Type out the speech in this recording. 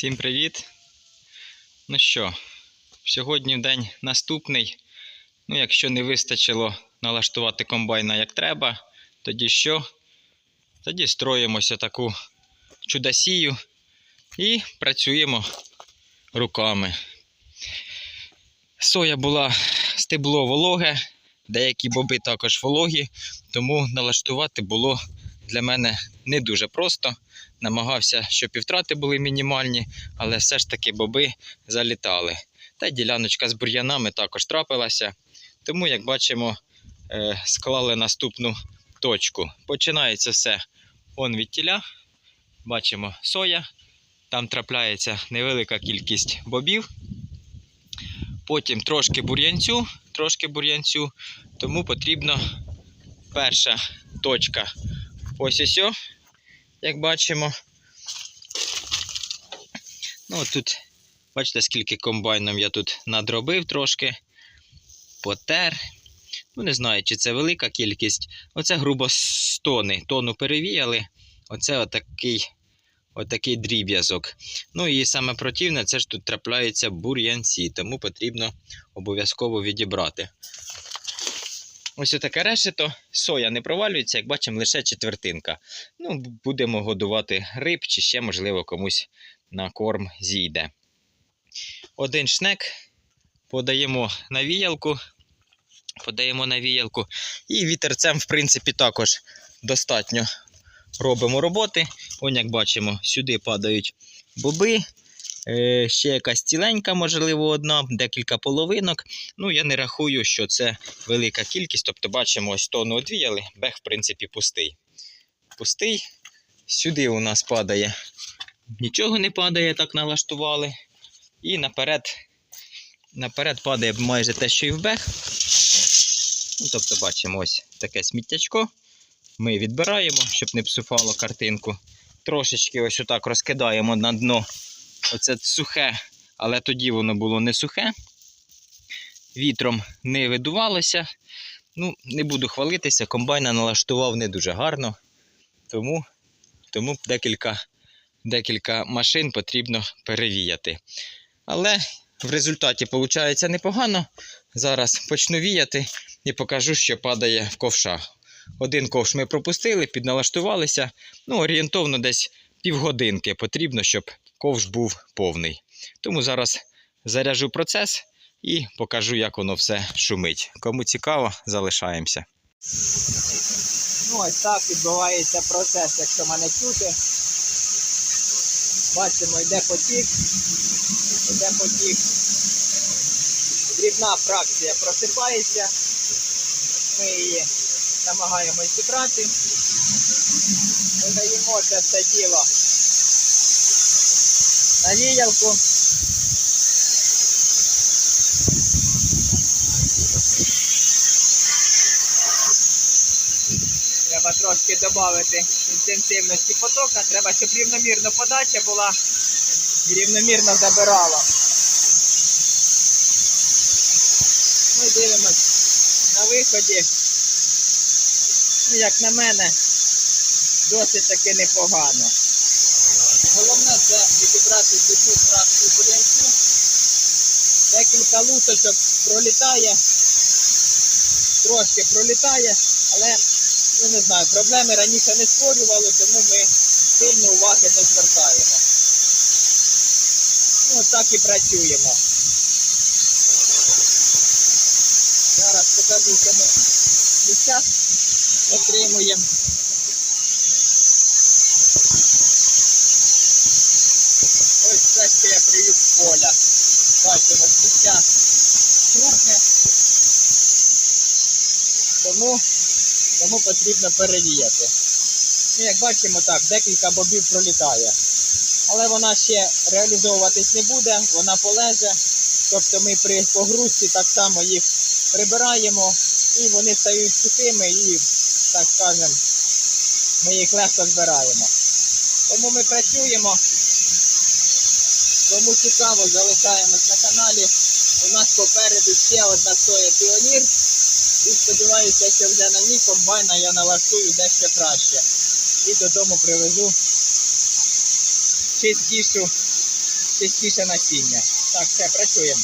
Всім привіт! Ну що, сьогодні день наступний. Ну, якщо не вистачило налаштувати комбайна як треба, тоді що? Тоді строїмося таку чудосію і працюємо руками. Соя була стебло вологе, деякі боби також вологі, тому налаштувати було для мене не дуже просто. Намагався, щоб і втрати були мінімальні, але все ж таки боби залітали. Та й діляночка з бур'янами також трапилася. Тому, як бачимо, е, склали наступну точку. Починається все он від тіля. Бачимо соя. Там трапляється невелика кількість бобів. Потім трошки бур'янцю, трошки бур'янцю. Тому потрібно перша точка. Ось ось, як бачимо. Ну, тут, бачите, скільки комбайном я тут надробив трошки, потер. Ну, не знаю, чи це велика кількість. Оце грубо з тони. Тону перевіяли. Оце отакий, отакий дріб'язок. Ну і саме противне, це ж тут трапляються бур'янці, тому потрібно обов'язково відібрати. Ось отаке решето. Соя не провалюється, як бачимо, лише четвертинка. Ну, будемо годувати риб, чи ще, можливо, комусь на корм зійде. Один шнек подаємо на віялку. Подаємо на віялку. І вітерцем, в принципі, також достатньо робимо роботи. Ось як бачимо, сюди падають боби. Е, ще якась ціленька, можливо, одна, декілька половинок. Ну, я не рахую, що це велика кількість. Тобто, бачимо, ось тонну одвіяли, бег, в принципі, пустий. Пустий. Сюди у нас падає. Нічого не падає, так налаштували. І наперед, наперед падає майже те, що і в бег. Ну, тобто, бачимо ось таке сміттячко. Ми відбираємо, щоб не псуфало картинку. Трошечки ось отак розкидаємо на дно. Оце сухе, але тоді воно було не сухе. Вітром не видувалося. Ну, не буду хвалитися, комбайна налаштував не дуже гарно. Тому, тому декілька, декілька машин потрібно перевіяти. Але в результаті виходить непогано. Зараз почну віяти і покажу, що падає в ковшах. Один ковш ми пропустили, підналаштувалися. Ну, орієнтовно десь півгодинки потрібно, щоб ковш був повний. Тому зараз заряджу процес і покажу, як воно все шумить. Кому цікаво, залишаємося. Ну, ось так відбувається процес, якщо мене чути. Бачимо, йде потік, йде потік. Дрібна фракція просипається. Ми її намагаємось зібрати. Додаємо це все діло на віялку. Треба трошки додати інтенсивності потока. Треба, щоб рівномірно подача була і рівномірно забирала. Ми дивимось на виході. Ну, як на мене, досить таки непогано. Це відібрати дрібну фракцію. Декілька луточок пролітає, трошки пролітає, але ну не знаю, проблеми раніше не створювали, тому ми сильно уваги не звертаємо. Ну, так і працюємо. Зараз покажу, що ми місцях отримуємо. Ось це ще я привіз з поля. Бачимо, спустя крупне. Тому, тому потрібно перевіяти. Ну, як бачимо, так, декілька бобів пролітає. Але вона ще реалізовуватись не буде, вона полеже. Тобто ми при погрузці так само їх прибираємо і вони стають сухими і, так скажемо, ми їх легко збираємо. Тому ми працюємо. Кому цікаво, залишаємось на каналі. У нас попереду ще одна соя піонір. І сподіваюся, що вже на ній комбайна я налаштую дещо краще. І додому привезу чистішу чистіше насіння. Так, все, працюємо.